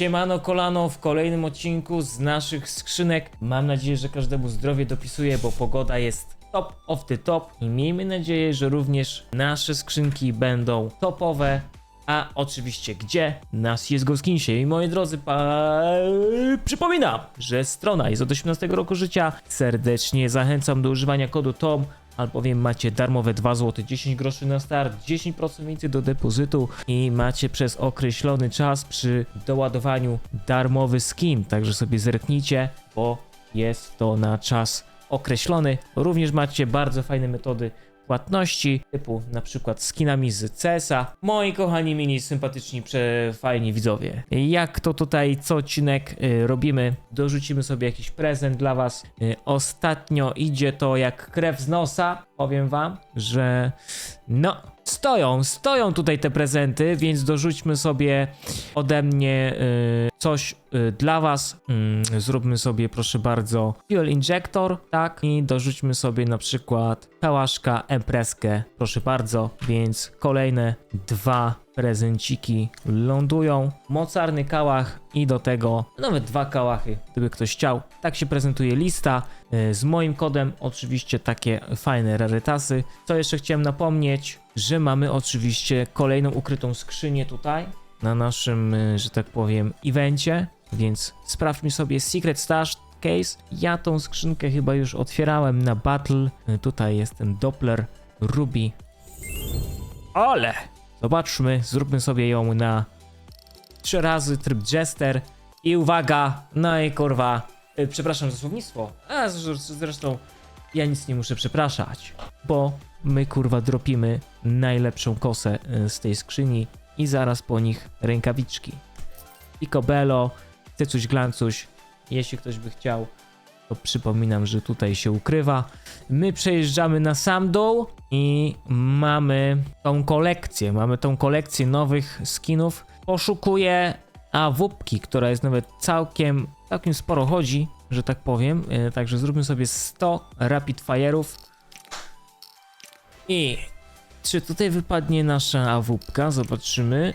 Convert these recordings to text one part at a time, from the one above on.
Siemano kolano w kolejnym odcinku z naszych skrzynek. Mam nadzieję, że każdemu zdrowie dopisuje, bo pogoda jest top of the top i miejmy nadzieję, że również nasze skrzynki będą topowe. A oczywiście gdzie? Na CSGO Skinsie. I moi drodzy, pa... przypominam, że strona jest od 18 roku życia. Serdecznie zachęcam do używania kodu TOM, albowiem macie darmowe 2 zł 10 groszy na start, 10% więcej do depozytu i macie przez określony czas przy doładowaniu darmowy skin. Także sobie zerknijcie, bo jest to na czas określony. Również macie bardzo fajne metody płatności, typu na przykład skinami z CS-a. Moi kochani mini, sympatyczni, przefajni widzowie. Jak to tutaj co odcinek y, robimy, dorzucimy sobie jakiś prezent dla was. Y, ostatnio idzie to jak krew z nosa. Powiem wam, że no, stoją, stoją tutaj te prezenty, więc dorzućmy sobie ode mnie y, coś y, dla was. Mm, zróbmy sobie, proszę bardzo, fuel injector, tak? I dorzućmy sobie na przykład kałaszka, empreskę, proszę bardzo. Więc kolejne dwa prezenciki lądują. Mocarny kałach i do tego nawet dwa kałachy, gdyby ktoś chciał. Tak się prezentuje lista. Y, Z moim kodem oczywiście takie fajne rarytasy. Co jeszcze chciałem napomnieć, że mamy oczywiście kolejną ukrytą skrzynię tutaj na naszym, y, że tak powiem, evencie, więc sprawdźmy sobie Secret Stash Case. Ja tą skrzynkę chyba już otwierałem na Battle. Y, Tutaj jest ten Doppler Ruby. Ale! Zobaczmy, zróbmy sobie ją na trzy razy tryb Jester i uwaga, no i kurwa, y, przepraszam za słownictwo, a zresztą ja nic nie muszę przepraszać, bo my kurwa dropimy najlepszą kosę y, z tej skrzyni i zaraz po nich rękawiczki. Picobello, cycuś glancuś, jeśli ktoś by chciał, to przypominam, że tutaj się ukrywa. My przejeżdżamy na sam dół i mamy tą kolekcję, mamy tą kolekcję nowych skinów. Poszukuję AWP-ki, która jest nawet całkiem, całkiem sporo chodzi, że tak powiem. E, Także zróbmy sobie 100 rapid fire'ów. I czy tutaj wypadnie nasza AWP-ka? Zobaczymy.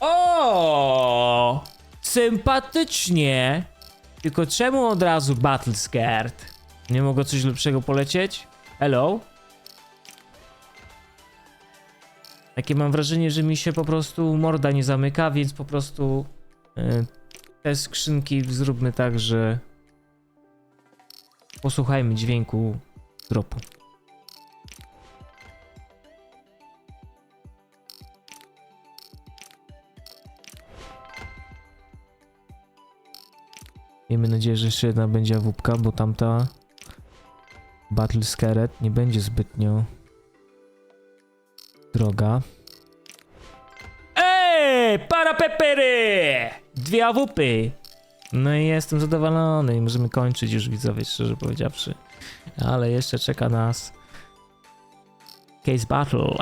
O! Sympatycznie! Tylko czemu od razu Battle Scared? Nie mogło coś lepszego polecieć? Hello? Takie mam wrażenie, że mi się po prostu morda nie zamyka, więc po prostu y, te skrzynki zróbmy tak, że posłuchajmy dźwięku dropu. Miejmy nadzieję, że jeszcze jedna będzie awupka, bo tamta Battle Scared nie będzie zbytnio droga. Ej, para pepery! Dwie awupy! No i jestem zadowolony i możemy kończyć już widzowie, szczerze powiedziawszy. Ale jeszcze czeka nas Case Battle.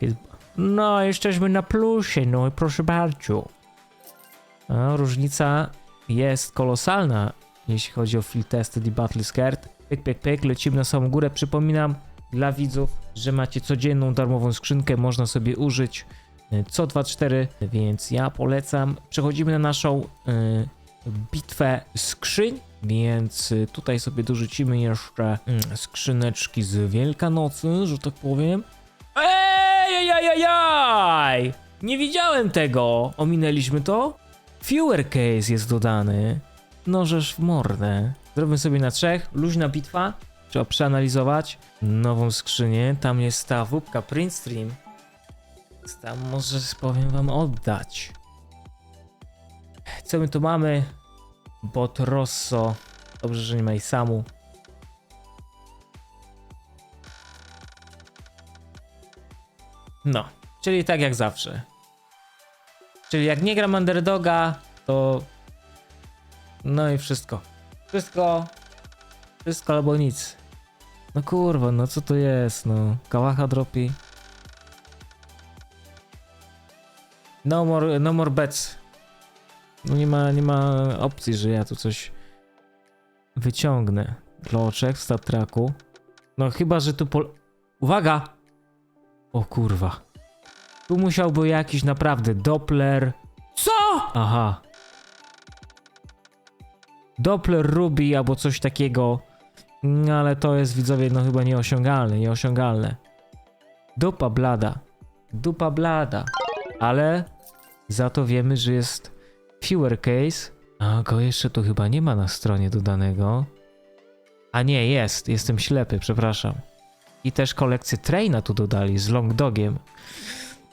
Case... No, jesteśmy na plusie, no i proszę bardzo. A, różnica jest kolosalna, jeśli chodzi o field tested i battle scared. Pyk, pyk, pyk, lecimy na samą górę. Przypominam dla widzów, że macie codzienną darmową skrzynkę, można sobie użyć co 2-4, więc ja polecam. Przechodzimy na naszą y, bitwę skrzyń, więc y, tutaj sobie dorzucimy jeszcze y, skrzyneczki z Wielkanocy, że tak powiem. Ej! Nie widziałem tego! Ominęliśmy to? Fewer case jest dodany. Nożesz w mordę. Zrobimy sobie na trzech. Luźna bitwa. Trzeba przeanalizować nową skrzynię. Tam jest ta wupka Print Stream. Tam może powiem wam oddać. Co my tu mamy? Bot Rosso. Dobrze, że nie ma i samu. No, czyli tak jak zawsze. Czyli jak nie gram underdoga, to. No i wszystko. Wszystko. Wszystko albo nic. No kurwa, no co to jest, no. Kałacha dropi. No more, no more bets. No nie ma, nie ma opcji, że ja tu coś wyciągnę. Bloczek w tracku. No chyba, że tu pol... Uwaga! O kurwa. Tu musiałby jakiś naprawdę Doppler Co? Aha. Doppler Ruby albo coś takiego. No ale to jest widzowie no chyba nieosiągalne, nieosiągalne. Dupa blada. Dupa blada. Ale za to wiemy, że jest fewer case. A go jeszcze tu chyba nie ma na stronie dodanego. A nie, jest. Jestem ślepy, przepraszam. I też kolekcję Traina tu dodali z Long Dogiem.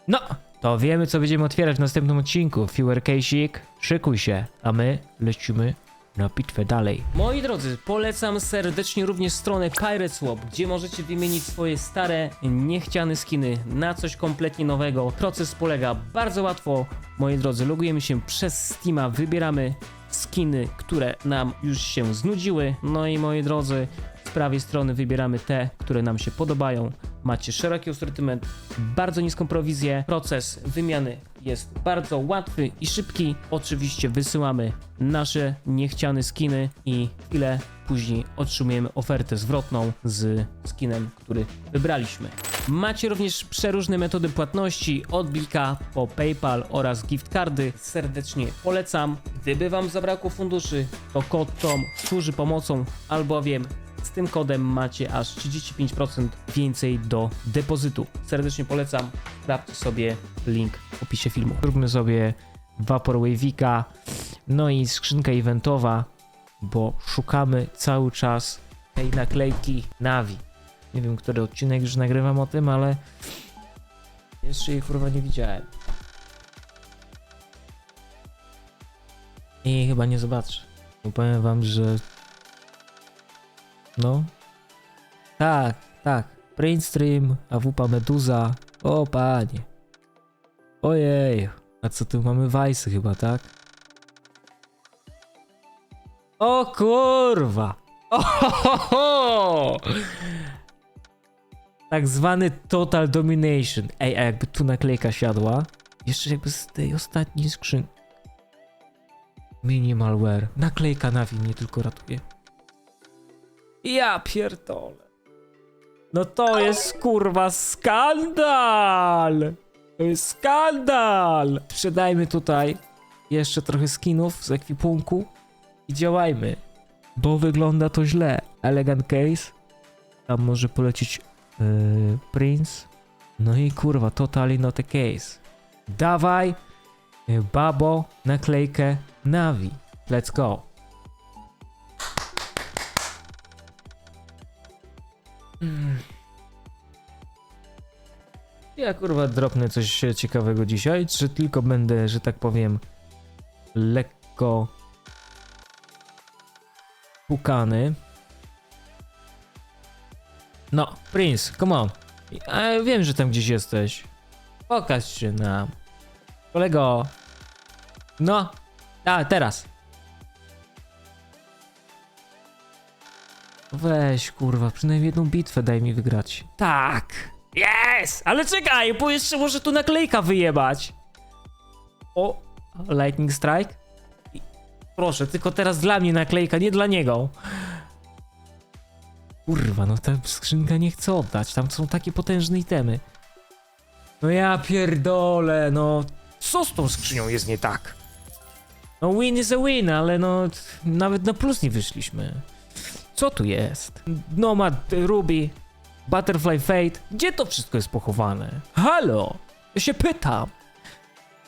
No, to wiemy, co będziemy otwierać w następnym odcinku. Fewer case'ik, szykuj się, a my lecimy na bitwę dalej. Moi drodzy, polecam serdecznie również stronę Pirate Swap, gdzie możecie wymienić swoje stare, niechciane skiny na coś kompletnie nowego. Proces polega bardzo łatwo. Moi drodzy, logujemy się przez Steama, wybieramy skiny, które nam już się znudziły. No i moi drodzy, z prawej strony wybieramy te, które nam się podobają. Macie szeroki asortyment, bardzo niską prowizję. Proces wymiany jest bardzo łatwy i szybki. Oczywiście wysyłamy nasze niechciane skiny i chwilę później otrzymujemy ofertę zwrotną z skinem, który wybraliśmy. Macie również przeróżne metody płatności, od Blika po PayPal oraz gift cardy. Serdecznie polecam. Gdyby Wam zabrakło funduszy, to kod TOM służy pomocą, albowiem z tym kodem macie aż 35% więcej do depozytu. Serdecznie polecam. Sprawdźcie sobie link w opisie filmu. Zróbmy sobie Vaporwave'ika, no i skrzynka eventowa, bo szukamy cały czas tej naklejki Navi. Nie wiem, który odcinek już nagrywam o tym, ale jeszcze jej kurwa nie widziałem. I chyba nie zobaczę. Powiem wam, że no. Tak, tak. Brainstream, AWP Meduza. O panie. Ojej. A co tu mamy Vice chyba, tak? O kurwa. O, ho, ho, ho. Tak zwany Total Domination. Ej, a jakby tu naklejka siadła. Jeszcze jakby z tej ostatniej skrzyn. Minimalware. Naklejka na mnie tylko ratuje. Ja pierdolę. No to jest kurwa skandal! To jest skandal! Sprzedajmy tutaj jeszcze trochę skinów z ekwipunku i działajmy. Bo wygląda to źle. Elegant case. Tam może polecieć yy, Prince. No i kurwa, totally not a case. Dawaj, yy, babo, naklejkę Navi. Let's go. Ja kurwa dropnę coś ciekawego dzisiaj, czy tylko będę, że tak powiem, lekko pukany. No, Prince, come on. Ja wiem, że tam gdzieś jesteś. Pokaż się nam. Kolego. No. A, teraz. Weź, kurwa, przynajmniej jedną bitwę daj mi wygrać. Tak! Yes! Ale czekaj, bo jeszcze może tu naklejka wyjebać. O, Lightning Strike. Proszę, tylko teraz dla mnie naklejka, nie dla niego. Kurwa, no ta skrzynka nie chce oddać, tam są takie potężne itemy. No ja pierdolę, no. Co z tą skrzynią jest nie tak? No win is a win, ale no nawet na plus nie wyszliśmy. Co tu jest? Nomad, Ruby, Butterfly Fate. Gdzie to wszystko jest pochowane? Halo? Ja się pytam.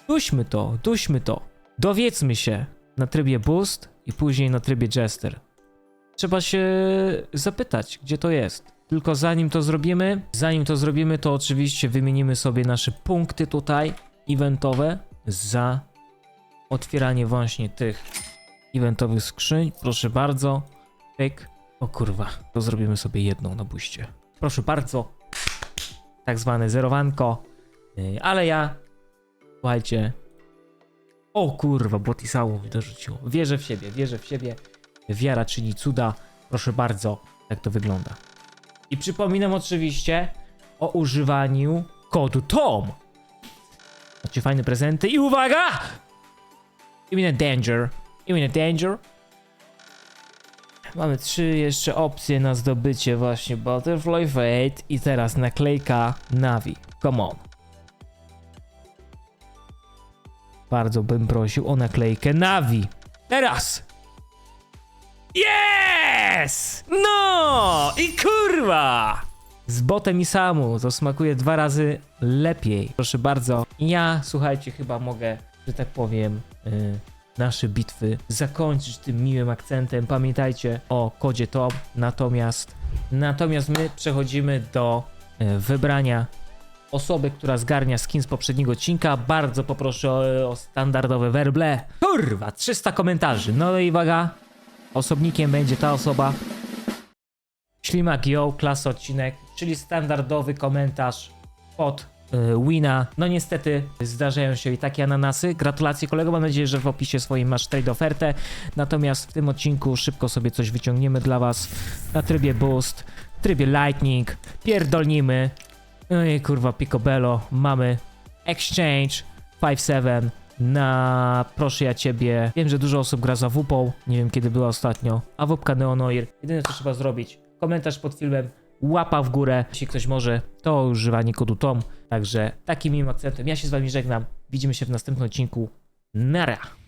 Duśmy to, duśmy to. Dowiedzmy się na trybie Boost i później na trybie Jester. Trzeba się zapytać, gdzie to jest. Tylko zanim to zrobimy, zanim to zrobimy, to oczywiście wymienimy sobie nasze punkty tutaj eventowe za otwieranie właśnie tych eventowych skrzyń. Proszę bardzo. Pyk. O kurwa, to zrobimy sobie jedną na buście. Proszę bardzo. Tak zwane zerowanko. Yy, ale ja, słuchajcie. O kurwa, Botisało mi dorzuciło. Wierzę w siebie, wierzę w siebie. Wiara czyni cuda. Proszę bardzo, jak to wygląda. I przypominam oczywiście o używaniu kodu TOM. Macie fajne prezenty i uwaga! Imminent danger. Imminent danger. Mamy trzy jeszcze opcje na zdobycie właśnie Butterfly Fate i teraz naklejka Navi. Come on. bardzo bym prosił o naklejkę Navi. Teraz! Yes! No! I kurwa! Z botem i samu to smakuje dwa razy lepiej. Proszę bardzo. Ja, słuchajcie, chyba mogę, że tak powiem, y, nasze bitwy zakończyć tym miłym akcentem. Pamiętajcie o kodzie TOP. Natomiast, natomiast my przechodzimy do y, wybrania osoby, która zgarnia skin z poprzedniego odcinka. Bardzo poproszę o, o standardowe werble. Kurwa, 300 komentarzy. No i uwaga, osobnikiem będzie ta osoba. Ślimak Yo, klasa odcinek, czyli standardowy komentarz pod Wina. No niestety zdarzają się i takie ananasy. Gratulacje kolego, mam nadzieję, że w opisie swoim masz trade ofertę. Natomiast w tym odcinku szybko sobie coś wyciągniemy dla was na trybie boost, trybie lightning, pierdolnimy. No i kurwa picobello, mamy exchange 5-7 na proszę ja ciebie. Wiem, że dużo osób gra za WP, nie wiem kiedy była ostatnio, a WP Neonoir. Jedyne co trzeba zrobić, komentarz pod filmem, łapa w górę, jeśli ktoś może, to używanie kodu TOM. Także takim miłym akcentem ja się z wami żegnam. Widzimy się w następnym odcinku. Nara!